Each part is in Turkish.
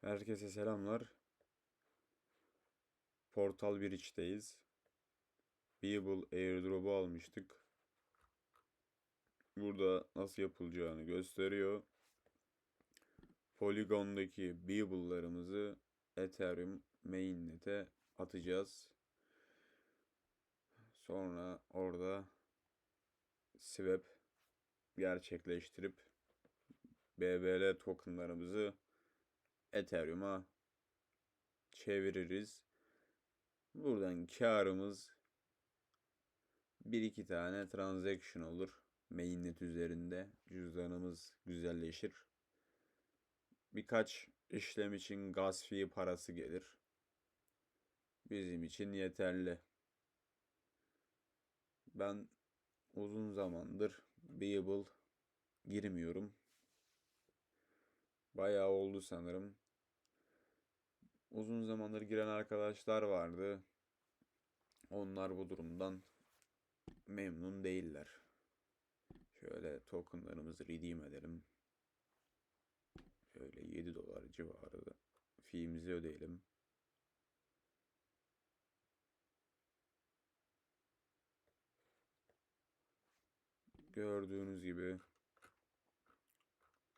Herkese selamlar. Portal 1 içteyiz. Beable airdrop'u almıştık. Burada nasıl yapılacağını gösteriyor. Polygon'daki Beable'larımızı Ethereum mainnet'e atacağız. Sonra orada swap gerçekleştirip BBL tokenlarımızı Ethereum'a çeviririz. Buradan karımız bir iki tane transaction olur. Mainnet üzerinde cüzdanımız güzelleşir. Birkaç işlem için gas fee parası gelir. Bizim için yeterli. Ben uzun zamandır Beable girmiyorum. Bayağı oldu sanırım. Uzun zamandır giren arkadaşlar vardı. Onlar bu durumdan memnun değiller. Şöyle tokenlarımızı redeem edelim. Şöyle 7 dolar civarı fee'mizi ödeyelim. Gördüğünüz gibi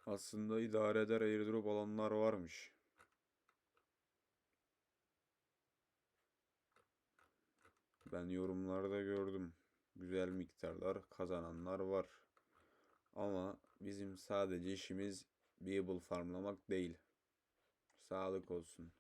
aslında idare eder airdrop alanlar varmış. Ben yorumlarda gördüm. Güzel miktarlar kazananlar var. Ama bizim sadece işimiz Beable farmlamak değil. Sağlık olsun.